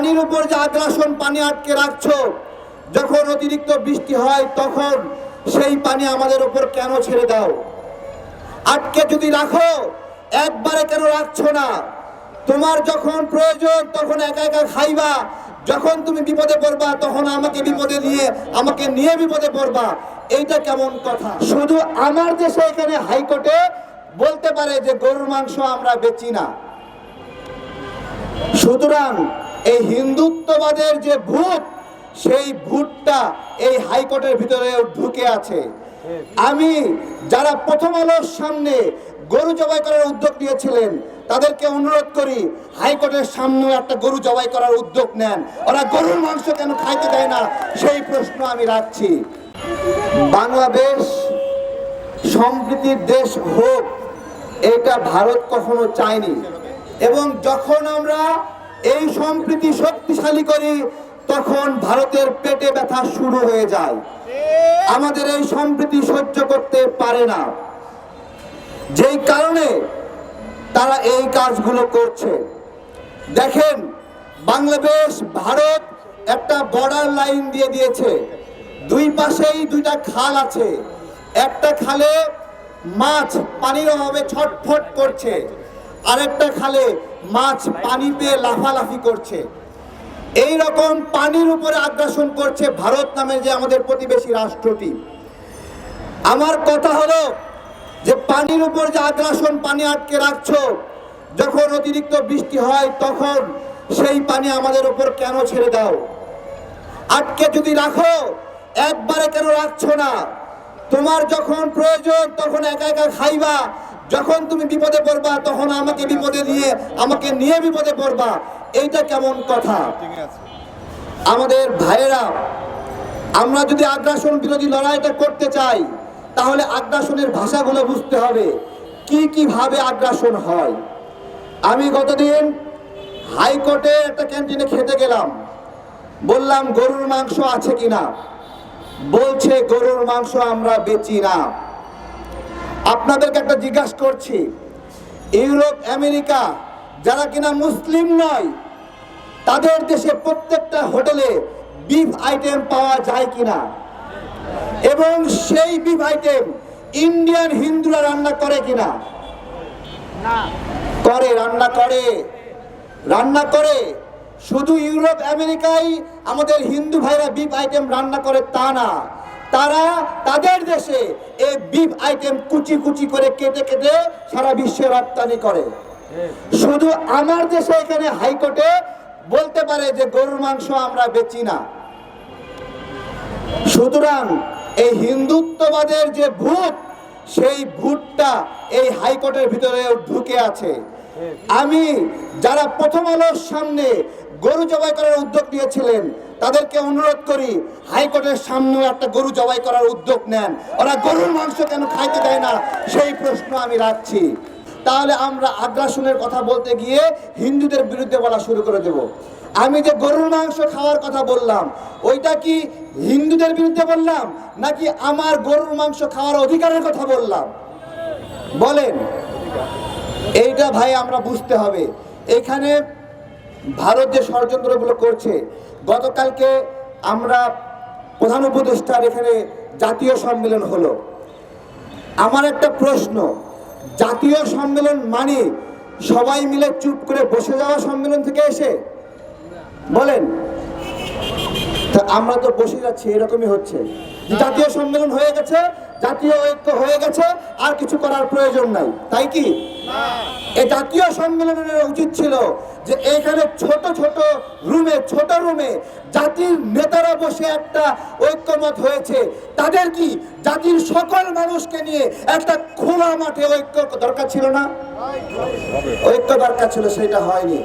পানির উপর যে আগ্রাসন পানি আটকে রাখছো, যখন অতিরিক্ত বৃষ্টি হয়, তখন সেই পানি আমাদের উপর কেন ছেড়ে দাও? আটকে যদি রাখো, একবারে কেন রাখছো না? তোমার যখন প্রয়োজন, তখন একা একা খাইবা। যখন তুমি বিপদে পড়বা, তখন আমাকে বিপদে নিয়ে, আমাকে নিয়ে বিপদে পড়বা। এইটা কেমন কথা? শুধু আমার দেশে এখানে হাইকোর্টে বলতে পারে যে গরুর মাংস আমরা বেচি না। সুতরাং এই হিন্দুত্ববাদের যে ভূত, সেই ভূতটা এই হাইকোর্টের ভিতরে ঢুকে আছে। আমি যারা প্রথম আলোর সামনে গরু জবাই করার উদ্যোগ নিয়েছিলেন, তাদেরকে অনুরোধ করি, হাইকোর্টের সামনেও একটা গরু জবাই করার উদ্যোগ নেন। ওরা গরুর মাংস কেন খাইতে দেয় না, সেই প্রশ্ন আমি রাখছি। বাংলাদেশ সম্প্রীতির দেশ হোক, এটা ভারত কখনো চায়নি। এবং যখন আমরা এই সম্প্রীতি শক্তিশালী করি তখন ভারতের পেটে ব্যথা শুরু হয়ে যায়। আমাদের এই সম্প্রীতি সহ্য করতে পারে না। যেই কারণে তারা এই কাজগুলো করছে। দেখেন, বাংলাদেশ, ভারত একটা বর্ডার লাইন দিয়ে দিয়েছে। দুই পাশেই দুইটা খাল আছে। একটা খালে মাছ পানির অভাবে ছটফট করছে। আরেকটা খালে মাছ পানি পেয়ে লাফালাফি করছে। এই রকম পানির উপরে আগ্রাসন করছে ভারত নামে যে আমাদের প্রতিবেশী রাষ্ট্রটি। আমার কথা হলো যে পানির উপর যে আগ্রাসন পানি আটকে রাখছো, যখন অতিরিক্ত বৃষ্টি হয় তখন সেই পানি আমাদের উপর কেন ছেড়ে দাও? আটকে যদি রাখো, একবারে কেন রাখছো না? তোমার যখন প্রয়োজন তখন একা একা খাইবা যখন তুমি বিপদে পড়বা তখন আমাকে বিপদে নিয়ে আমাকে নিয়ে বিপদে পড়বা। এইটা কেমন কথা? আমাদের ভাইয়েরা আমরা যদি আগ্রাসন বিরোধী লড়াইটা করতে চাই তাহলে আগ্রাসনের ভাষাগুলো বুঝতে হবে। কি কীভাবে আগ্রাসন হয়? আমি গতদিন হাইকোর্টে একটা ক্যান্টিনে খেতে গেলাম। বললাম গরুর মাংস আছে কিনা? বলছে গরুর মাংস আমরা বেচি না। আপনাদেরকে একটা জিজ্ঞাসা করছি ইউরোপ আমেরিকা যারা কিনা মুসলিম নয় তাদের দেশে প্রত্যেকটা হোটেলে বিফ আইটেম পাওয়া যায় কিনা? এবং সেই বিফ আইটেম ইন্ডিয়ান হিন্দুরা রান্না করে কিনা? করে রান্না করে। রান্না করে? শুধু ইউরোপ আমেরিকায় আমাদের হিন্দু ভাইরা বিফ আইটেম রান্না করে তা না। তারা তাদের দেশে এই বিফ আইটেম কুচি কুচি করে কেটে কেটে সারা বিশ্বে রপ্তানি করে। শুধু আমার দেশে এখানে হাইকোর্টে বলতে পারে যে গরুর মাংস আমরা বেচি না। সুতরাং এই হিন্দুত্ববাদের যে ভূত, সেই ভূতটা এই হাইকোর্টের ভিতরে ঢুকে আছে। আমি যারা প্রথম আলোর সামনে গরু জবাই করার উদ্যোগ নিয়েছিলেন, তাদেরকে অনুরোধ করি, হাইকোর্টের সামনেও একটা গরু জবাই করার উদ্যোগ নেন। ওরা গরুর মাংস কেন খাইতে দেয় না, সেই প্রশ্ন আমি রাখছি। তাহলে আমরা আগ্রাসনের কথা বলতে গিয়ে হিন্দুদের বিরুদ্ধে বলা শুরু করে দেব। আমি যে গরুর মাংস খাওয়ার কথা বললাম, ওইটা কি হিন্দুদের বিরুদ্ধে বললাম, নাকি আমার গরুর মাংস খাওয়ার অধিকারের কথা বললাম? বলেন। এইটা ভাই আমরা বুঝতে হবে। এখানে ভারত যে ষড়যন্ত্রগুলো করছে, গতকালকে আমরা প্রধান উপদেষ্টার এখানে জাতীয় সম্মেলন হলো। আমার একটা প্রশ্ন, জাতীয় সম্মেলন মানে সবাই মিলে চুপ করে বসে যাওয়া সম্মেলন থেকে এসে? বলেন। তা আমরা তো বসে যাচ্ছি, এরকমই হচ্ছে। জাতীয় সম্মেলন হয়ে গেছে জাতীয় ঐক্য হয়ে গেছে, আর কিছু করার প্রয়োজন নাই। তাই কি? এই জাতীয় সম্মেলনের উচিত ছিল যে এখানে ছোট ছোট রুমে ছোট রুমে জাতির নেতারা বসে একটা ঐক্যমত হয়েছে। তাদের কি জাতির সকল মানুষকে নিয়ে একটা খোলা মাঠে ঐক্য দরকার ছিল না? ঐক্য দরকার ছিল, সেটা হয়নি।